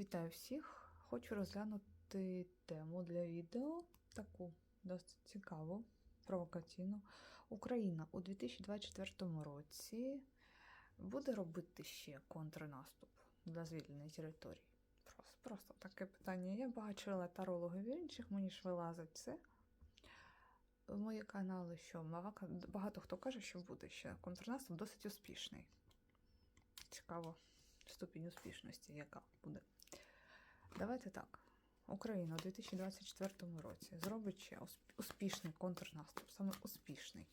Вітаю всіх! Хочу розглянути тему для відео, таку досить цікаву, провокаційну. Україна у 2024 році буде робити ще контрнаступ для звільненої території. Просто, просто таке питання. Я бачила тарологів інших, мені ж вилазить це. В мої канали, що багато, хто каже, що буде ще контрнаступ досить успішний. Цікаво, ступінь успішності, яка буде. Давайте так. Україна у 2024 році зробить ще успішний контрнаступ, саме успішний.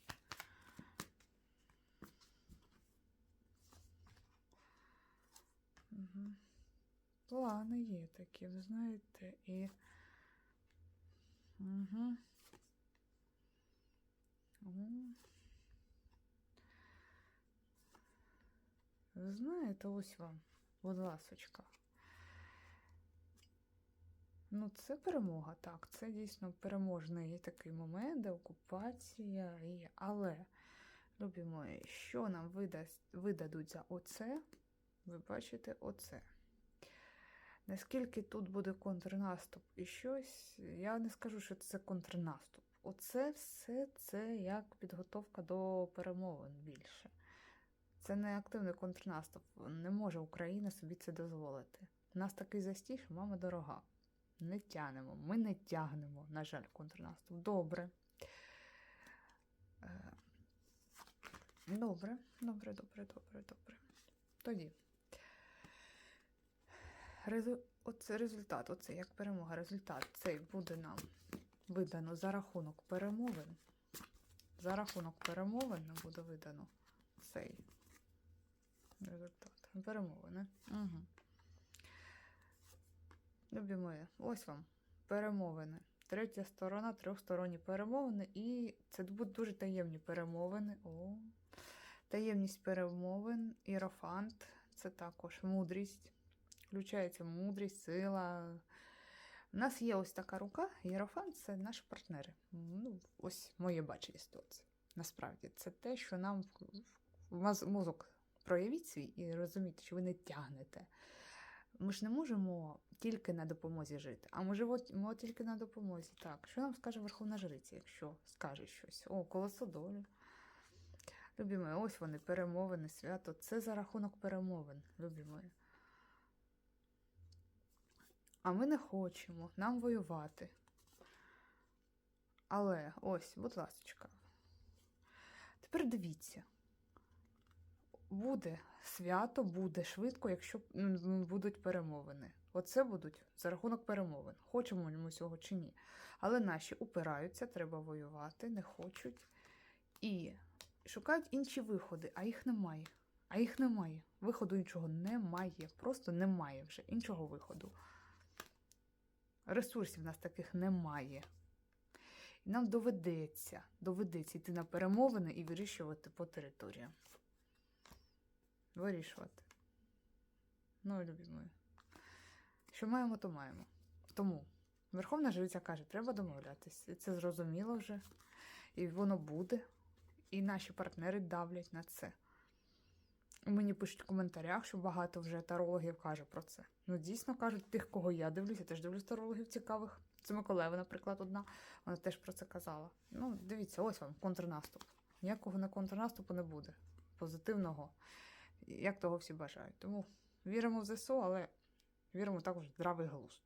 Угу. Плани є такі, ви знаєте, і. Угу. Ви знаєте, ось вам, будь ласочка. Ну, це перемога, так. Це дійсно переможний такий момент, де окупація є. Але, любі мої, що нам видасть, видадуть за оце? Ви бачите оце. Наскільки тут буде контрнаступ і щось, я не скажу, що це контрнаступ. Оце все це як підготовка до перемовин більше. Це не активний контрнаступ. Не може Україна собі це дозволити. У нас такий застій, що мама дорога. Не тягнемо. Ми не тягнемо, на жаль, контрнаступ. Добре. Е, Добре, добре, добре, добре, добре. Тоді. Резу... Оце результат, оце як перемога. Результат цей буде нам видано за рахунок перемовин. За рахунок перемовин нам буде видано цей результат. Перемовини. Угу. Любі мої, ось вам перемовини. Третя сторона, трьохсторонні перемовини, і це будуть дуже таємні перемовини. О, таємність перемовин, іерофант це також мудрість. Включається мудрість, сила. У нас є ось така рука, Єрофант це наші партнери. Ну, ось моє бачення ситуації. Насправді, це те, що нам мозок проявіть свій і розуміти, що ви не тягнете. Ми ж не можемо тільки на допомозі жити, а ми живемо тільки на допомозі. Так, що нам скаже Верховна Жриця, якщо скаже щось? О, колесо долі. Любі ось вони, перемовини, свято. Це за рахунок перемовин, любі. А ми не хочемо нам воювати. Але ось, будь ласка. Тепер дивіться. Буде свято, буде швидко, якщо будуть перемовини. Оце будуть за рахунок перемовин. Хочемо ми цього чи ні. Але наші упираються, треба воювати, не хочуть. І шукають інші виходи, а їх немає. А їх немає. Виходу іншого немає. Просто немає вже іншого виходу. Ресурсів в нас таких немає. І нам доведеться, доведеться йти на перемовини і вирішувати по територіям. Вирішувати. Ну, любі мої. Що маємо, то маємо. Тому Верховна Жриця каже, треба домовлятися. І це зрозуміло вже. І воно буде. І наші партнери давлять на це. Мені пишуть в коментарях, що багато вже тарологів каже про це. Ну, дійсно кажуть, тих, кого я дивлюся, теж дивлюсь тарологів цікавих. Це Миколаєва, наприклад, одна. Вона теж про це казала. Ну, дивіться, ось вам контрнаступ. Ніякого на контрнаступу не буде. Позитивного, як того всі бажають. Тому віримо в ЗСУ, але віримо також в здравий глузд.